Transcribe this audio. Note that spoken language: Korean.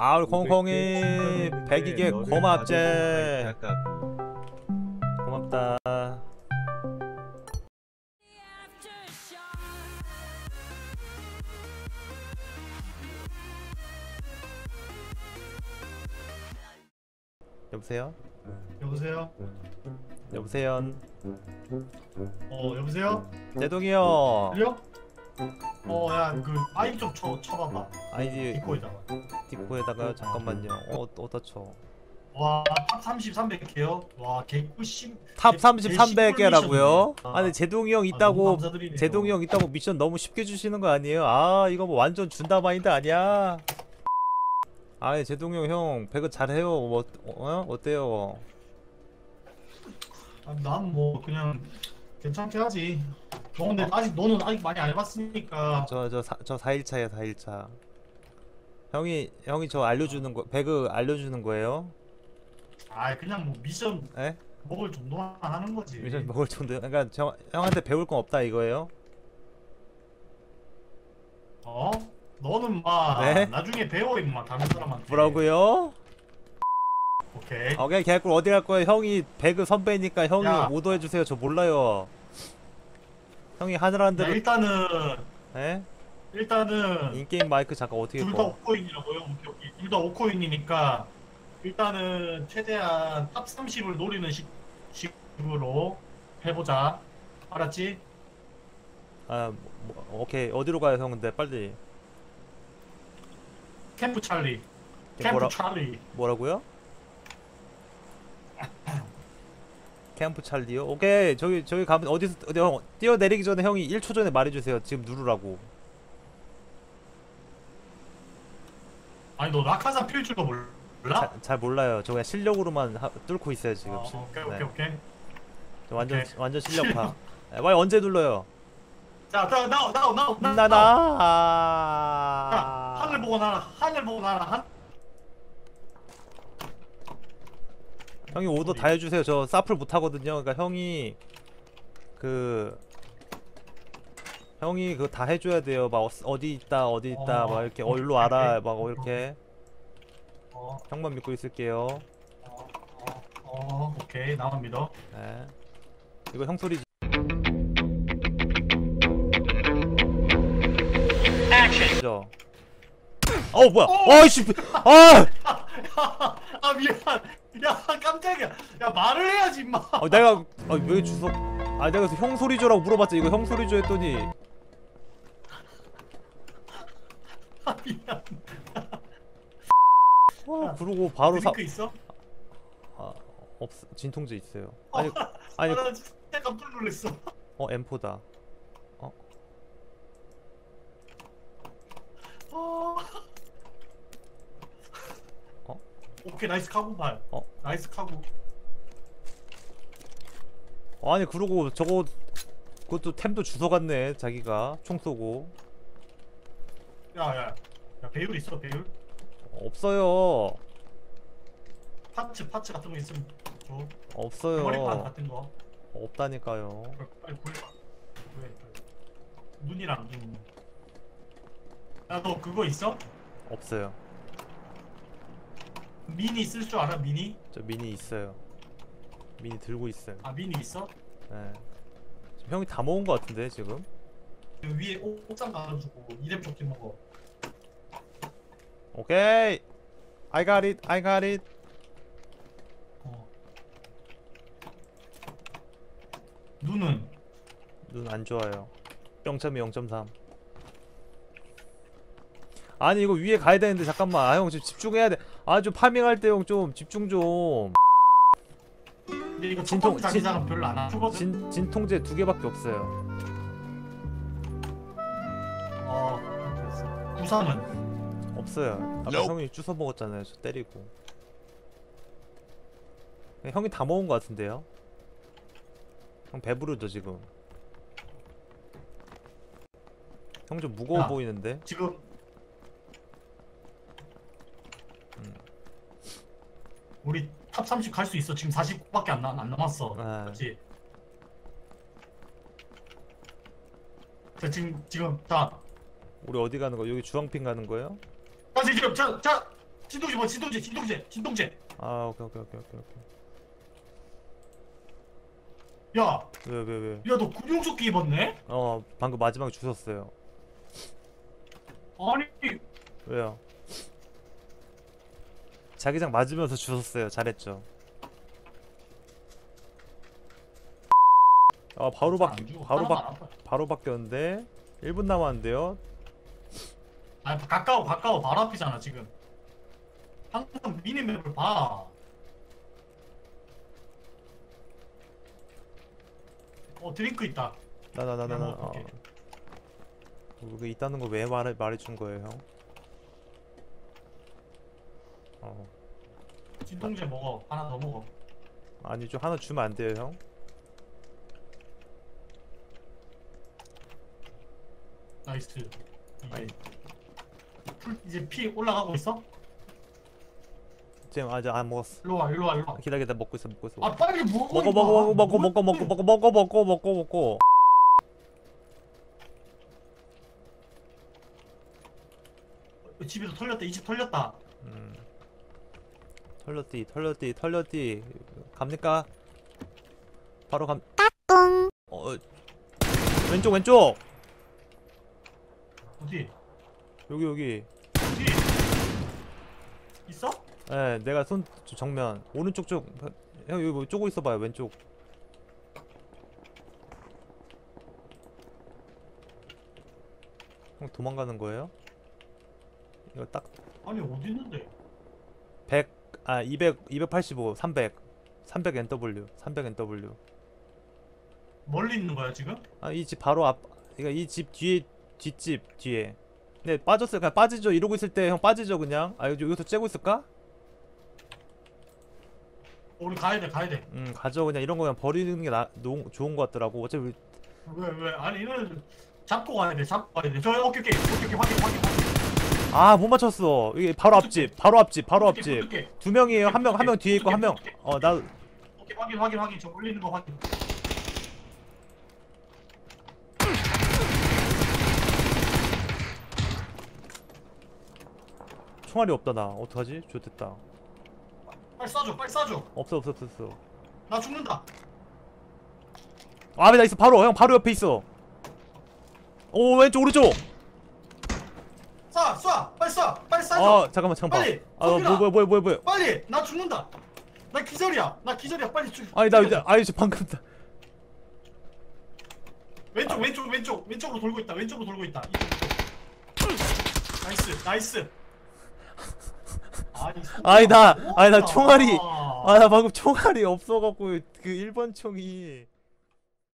아 우리 콩콩이 백이게 고맙제 약간 고맙다 여보세요? 여보세요? 여보세요? 어 여보세요? 제동이 형 들려? 어야그 아이 좀 쳐, 쳐봐봐 아이디 디코에다가 디코에다가 잠깐만요 어, 어디다 쳐? 와탑 30, 300개요? 와 개꿀심 탑 30, 300개라고요? 아. 아니 제동이 형 너무 있다고 감사드리네요. 제동이 형 있다고 미션 너무 쉽게 주시는 거 아니에요? 아 이거 뭐 완전 준다 마인드 아니야? 아니 제동이 형, 형 배그 잘해요 뭐 어? 어때요? 아, 난뭐 그냥 괜찮게 하지 너 근데 아직 너는 아직 많이 안 해봤으니까 저저 저 4일차에요 4일차 형이 형이 저 알려주는 거 배그 알려주는 거예요? 아 그냥 뭐 미션 에? 먹을 정도만 하는 거지 미션 먹을 정도 그러니까 저 형한테 배울 건 없다 이거예요? 어? 너는 막 네? 나중에 배워 임마 다른 사람한테 뭐라고요? 오케이 오케이 개꿀 어디 갈 거예요? 형이 배그 선배니까 형이 야. 오더해 주세요. 저 몰라요. 형이 야, 대로 일단은 에? 일단은 인게임 마이크 잠깐 어떻게 둘 다 꺼? 5코인이라고요? 오케이 오케이 둘다 5코인이니까 일단은 최대한 탑 30을 노리는 식, 식으로 해보자 알았지? 아 뭐, 오케이 어디로 가요 형 근데 빨리 캠프 찰리 캠프 뭐라 찰리 뭐라고요? 캠프 찰리요? 오케이 저기 저기 가면 어디서 어디 형 뛰어내리기 전에 형이 1초 전에 말해주세요. 지금 누르라고. 아니 너 낙하산 필 줄도 몰라? 자, 잘 몰라요. 저 그냥 실력으로만 하, 뚫고 있어요 지금. 어, 실- 오케이 네. 오케이 오케이 저 완전 오케이. 완전 실력파. 네, 빨리 언제 눌러요? 자 나와 나와 나와 나와 나나. 자, 아... 하늘 보고 날아 하늘 보고 날아 한... 형이 오더 다 해주세요. 저 사플 못 하거든요. 그러니까 형이 그 형이 그거 다 해줘야 돼요. 막 어- 어디 있다 어디 있다 어, 막 이렇게 오케이, 어디로 알아 막 이렇게 어, 형만 믿고 있을게요. 어, 어, 어 오케이 나만 믿어 네. 이거 형 소리지. 죠어 뭐야? 어이씨. 아! 아 미안 야 깜짝이야 야 말을 해야지 임마 어, 내가 아, 왜 주소? 아 내가 그래서 형 소리 줘라고 물어봤지. 이거 형 소리 줘 했더니 아 미안 어, 그러고 바로 사 있어? 아, 없 진통제 있어요. 아니 아니 아, 나 진짜 깜짝 놀랐어 어 M4다. 어. 어? 오케이 나이스 카고 발. 어? 나이스 카고 아니 그러고 저거 그것도 템도 주워 갔네 자기가. 총 쏘고. 야야. 야 배율 있어 배율? 없어요. 파츠 파츠 같은 거 있으면 줘. 없어요. 머리판 같은 거. 없다니까요. 빨리 구해봐. 구해 눈이랑 눈. 야너 그거 있어? 없어요 미니 쓸 줄 알아 미니? 저 미니 있어요. 미니 들고 있어요. 아 미니 있어? 네. 지금 형이 다 모은 거 같은데 지금? 그 위에 옷- 옷장 가가지고 이름 적힌 거. 오케이. I got it I got it. 어. 눈은? 눈 안 좋아요. 0.2 0.3 아니 이거 위에 가야 되는데 잠깐만. 아 형 지금 집중해야 돼 아좀 파밍할 때형좀 집중 좀. 근데 이거 진통- 첫 번째 자기장은 별로 안 아프거든? 진, 진통제 두 개밖에 없어요. 어. 우산은? 없어요. 아까 형이 주워 먹었잖아요. 저 때리고. 형이 다 먹은 거 같은데요? 형 배부르죠 지금? 형 좀 무거워 야. 보이는데? 지금 우리 탑 30 갈 수 있어. 지금 40밖에 안, 남- 안 남았어. 네. 그렇지 자 지금 지금 자. 우리 어디 가는 거? 여기 주황핀 가는 거예요? 자 지금 자, 자. 진동제 뭐 진동제 진동제 진동제 아 오케이 오케이 오케이 오케이 오케이. 야야 왜 왜? 왜? 너 군용조끼 입었네? 어 방금 마지막에 주웠어요. 아니. 왜요? 자기장 맞으면서 주웠어요 잘했죠 아 바로 바 바로 바. 바로 바뀌었는데 1분 남았는데요 아 가까워 가까워 바로 앞이잖아 지금 항상 미니맵을 봐 어, 드링크 있다. 나나나나나 어. 그게 있다는 거 왜 말해 말해준 거예요 형? 어 진통제 먹어. 하나 더 먹어. 아니 좀 하나 주면 안 돼요 형? 나이스. 이제, 아니. 풀, 이제 피 올라가고 있어? 지금 아직 안 먹었어 일로 와, 일로 와, 일로 와. 기다려 기다려 먹고 있어 먹고 있어 아, 빨리 먹어. 먹어 임마. 먹어 먹어 먹고 먹고 먹고 먹고 먹고 먹고 먹고 집에서 털렸다. 이 집 털렸다. 음. 털렸디 털렸디 털렸디 갑니까? 바로 감 어, 왼쪽 왼쪽 어디? 여기 여기 어디? 있어? 예 내가 손 저- 정면 오른쪽 쪽 형 여기 뭐 쪼고 있어봐요 왼쪽 형 도망가는 거예요? 이거 딱 아니 어디 있는데? 100, 아, 200, 285, 300, 300 NW, 300 NW. 멀리 있는 거야 지금? 아, 이 집 바로 앞, 그러니까 이 집 뒤에, 뒷집 뒤에. 네, 빠졌어요. 그냥 빠지죠. 이러고 있을 때 형 빠지죠, 그냥. 아, 여기- 여기서 째고 있을까? 우리 가야 돼, 가야 돼. 음, 가죠. 그냥 이런 거 그냥 버리는 게 나, 노, 좋은 것 같더라고. 어차피, 왜, 왜? 아니 이거는 잡고 가야 돼, 잡고 가야 돼. 저 오케이, 오케이, 오케이, 오케이, 확인, 확인, 확인. 아, 못 맞췄어. 이게 바로 앞집, 바로 앞집, 바로 앞집. 두 명이에요. 한 명, 한 명 뒤에 있고, 한 명. 어, 나, 오케이, 확인, 확인, 확인. 저 올리는 거 확인. 총알이 없다, 나. 어떡하지? 좋됐다. 빨리 쏴줘, 빨리 쏴줘. 없어, 없어, 없어, 없어. 나 죽는다. 아, 나 있어. 바로, 형, 바로 옆에 있어. 오, 왼쪽, 오른쪽. 빨리 쏴줘. 아 잠깐만 잠깐만 빨리, 아 뭐. 뭐야 뭐야 뭐야 뭐야 빨리, 나 죽는다. 나 기절이야. 나 기절이야. 빨리 죽. 아니 나. 이제 아니 저 방금 다 왼쪽, 왼쪽, 왼쪽, 왼쪽으로 돌고 있다. 왼쪽으로 돌고 있다. 나이스, 나이스. 아니, 아니, 나- 아니, 나. 총알이- 아 나 방금 총알이 없어갖고 그 1번 총이